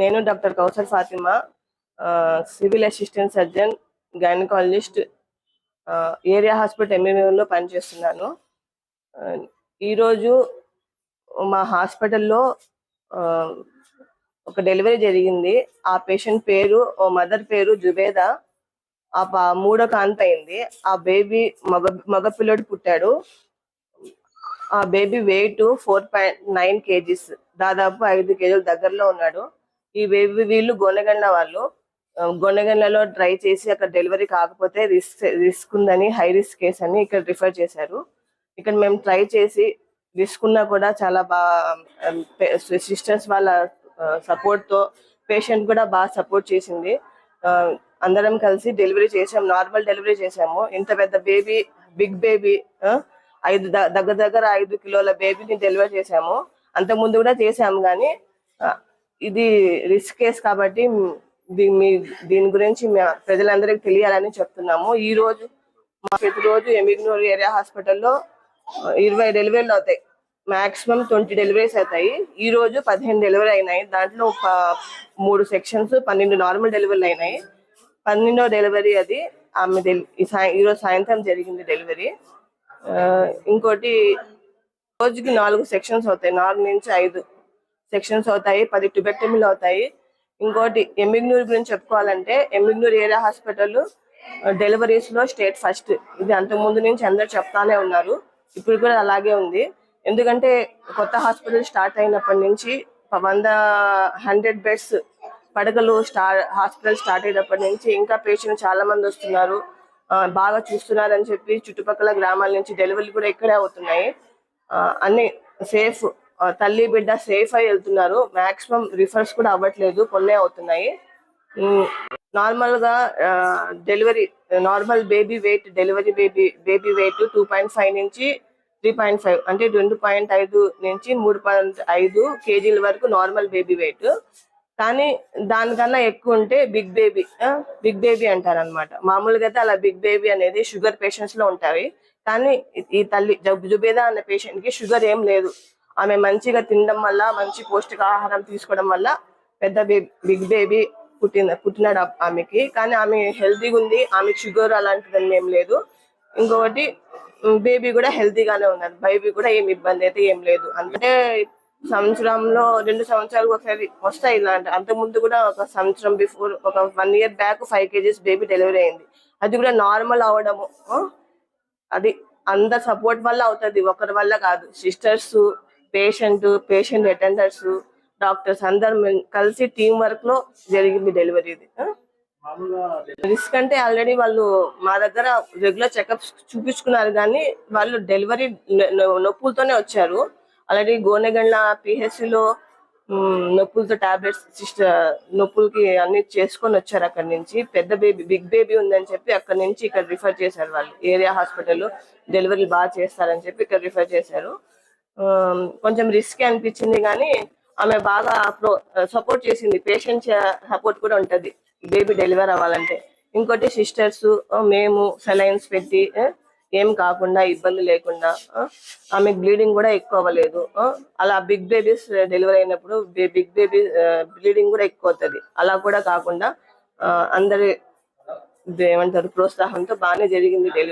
నేను doctor Kausar Fatima civil assistant surgeon gynaecologist area hospital ఎంఎంఏలో పనిచేస్తున్నాను. ఈరోజు మా హాస్పిటల్లో ఒక డెలివరీ జరిగింది. ఆ పేషెంట్ పేరు ఓ మదర్ పేరు జుబేదా. ఆ మూడో కాంత అయింది. ఆ బేబీ మగ మగ పిల్లడు పుట్టాడు. ఆ baby weight four point nine kgs. దాదాపు ఐదు కేజీల దగ్గరలో ఉన్నాడు. ఈ బేబీ వీళ్ళు గొనగండ్ల వాళ్ళు. ఆ, గొనగండ్లలో ట్రై చేసి అక్కడ డెలివరీ కాకపోతే రిస్క్ రిస్క్ ఉందని హై రిస్క్ కేసు అని ఇక్కడ రిఫర్ చేశారు. ఇక్కడ మేము ట్రై చేసి రిస్క్ ఉన్నా కూడా చాలా బాగా సిస్టర్స్ వాళ్ళ సపోర్ట్తో పేషెంట్ కూడా బాగా సపోర్ట్ చేసింది. ఆ, అందరం కలిసి డెలివరీ చేసాం. నార్మల్ డెలివరీ చేసాము. ఇంత పెద్ద బేబీ బిగ్ బేబీ ఐదు దగ్గర దగ్గర ఐదు కిలోల బేబీని డెలివరీ చేసాము. అంత ముందు కూడా చేసాము కానీ ఇది రిస్క్ కేస్ కాబట్టి మీ దీని గురించి ప్రజలందరికీ తెలియాలని చెప్తున్నాము. ఈ రోజు మా ప్రతిరోజు ఎమిగ్నూర్ ఏరియా హాస్పిటల్లో ఇరవై డెలివరీలు అవుతాయి. మాక్సిమం ట్వంటీ డెలివరీస్ అవుతాయి. ఈ రోజు పదిహేను డెలివరీ అయినాయి. దాంట్లో ఒక మూడు సెక్షన్స్ పన్నెండు నార్మల్ డెలివరీలు అయినాయి. పన్నెండో డెలివరీ అది ఆమె ఈరోజు ఈ సాయంత్రం జరిగింది డెలివరీ. ఇంకోటి రోజుకి నాలుగు సెక్షన్స్ అవుతాయి. నాలుగు నుంచి ఐదు సెక్షన్స్ అవుతాయి. పది ట్యూబెక్టమీలు అవుతాయి. ఇంకోటి ఎమ్మిగ్నూరు గురించి చెప్పుకోవాలంటే ఎమ్మిగ్నూరు ఏరియా హాస్పిటల్ డెలివరీస్లో స్టేట్ ఫస్ట్. ఇది అంతకు ముందు నుంచి అందరు చెప్తానే ఉన్నారు. ఇప్పుడు కూడా అలాగే ఉంది. ఎందుకంటే కొత్త హాస్పిటల్ స్టార్ట్ అయినప్పటి నుంచి ప- వంద హండ్రెడ్ బెడ్స్ పడకలు స్టార్ హాస్పిటల్ స్టార్ట్ అయినప్పటి నుంచి ఇంకా పేషెంట్ చాలా మంది వస్తున్నారు బాగా చూస్తున్నారని చెప్పి చుట్టుపక్కల గ్రామాల నుంచి డెలివరీ కూడా ఇక్కడే అవుతున్నాయి. అన్ని సేఫ్ తల్లి బిడ్డ సేఫ్ అయి వెళ్తున్నారు. మాక్సిమం రిఫర్స్ కూడా అవ్వట్లేదు కొన్నే అవుతున్నాయి. నార్మల్గా delivery normal baby weight delivery baby baby weight two point five నుంచి త్రీ పాయింట్ ఫైవ్ అంటే రెండు పాయింట్ ఐదు నుంచి మూడు పాయింట్ ఐదు కేజీల వరకు నార్మల్ బేబీ వెయిట్ కానీ దానికన్నా ఎక్కువ ఉంటే బిగ్ బేబీ బిగ్ బేబీ అంటారు అనమాట మామూలుగా అయితే అలా బిగ్ బేబీ అనేది షుగర్ పేషెంట్స్లో ఉంటాయి. కానీ ఈ- తల్లి జబ్- జుబేదా అనే పేషెంట్కి షుగర్ ఏం లేదు. ఆమె మంచిగా తినడం వల్ల మంచి పౌష్టికాహారం తీసుకోవడం వల్ల పెద్ద బేబీ బిగ్ బేబీ పుట్టిన పుట్టినాడు ఆమెకి. కానీ ఆమె హెల్తీగా ఉంది ఆమె షుగర్ అలాంటిదని ఏం లేదు. ఇంకొకటి బేబీ కూడా హెల్తీగానే ఉన్నది. బేబీ కూడా ఏం ఇబ్బంది అయితే ఏం లేదు. అంటే సంవత్సరంలో రెండు సంవత్సరాలు ఒకసారి వస్తాయి ఇలాంటి అంతకుముందు ముందు కూడా ఒక సంవత్సరం బిఫోర్ ఒక one year back five kgs baby delivery అయింది. అది కూడా నార్మల్ అవడము. అది అందరి సపోర్ట్ వల్ల అవుతుంది. ఒకరి వల్ల కాదు. Sisters patient patient attenders doctors అందరు కలిసి టీం వర్క్లో జరిగింది డెలివరీ? రిస్క్ అంటే ఆల్రెడీ వాళ్ళు మా దగ్గర రెగ్యులర్ చెకప్స్ చూపించుకున్నారు కానీ వాళ్ళు డెలివరీ నొప్పులతోనే వచ్చారు. ఆల్రెడీ గోనెగండ్ల పిహెచ్లో మ్, నొప్పులతో టాబ్లెట్స్ సిస్టర్ నొప్పులకి అన్ని చేసుకొని వచ్చారు అక్కడ నుంచి. పెద్ద బేబీ బిగ్ బేబీ ఉందని చెప్పి అక్కడ నుంచి ఇక్కడ రిఫర్ చేశారు వాళ్ళు. ఏరియా హాస్పిటల్ డెలివరీ బాగా చేస్తారని చెప్పి ఇక్కడ రిఫర్ చేశారు. ఆ, కొంచెం రిస్క్ అనిపించింది కానీ ఆమె బాగా ప్రో సపోర్ట్ చేసింది. పేషెంట్ సపోర్ట్ కూడా ఉంటది. బేబీ డెలివర్ అవ్వాలంటే. ఇంకోటి సిస్టర్స్ మేము సెలైన్స్ పెట్టి ఏం కాకుండా ఇబ్బంది లేకుండా ఆ, బ్లీడింగ్ కూడా ఎక్కువ అవ్వలేదు ఆ, అలా బిగ్ బేబీస్ డెలివరీ అయినప్పుడు బిగ్ బేబీ బ్లీడింగ్ కూడా ఎక్కువ అవుతుంది. అలా కూడా కాకుండా ఆ, అందరి ఏమంటారు ప్రోత్సాహంతో బాగానే జరిగింది డెలివరీ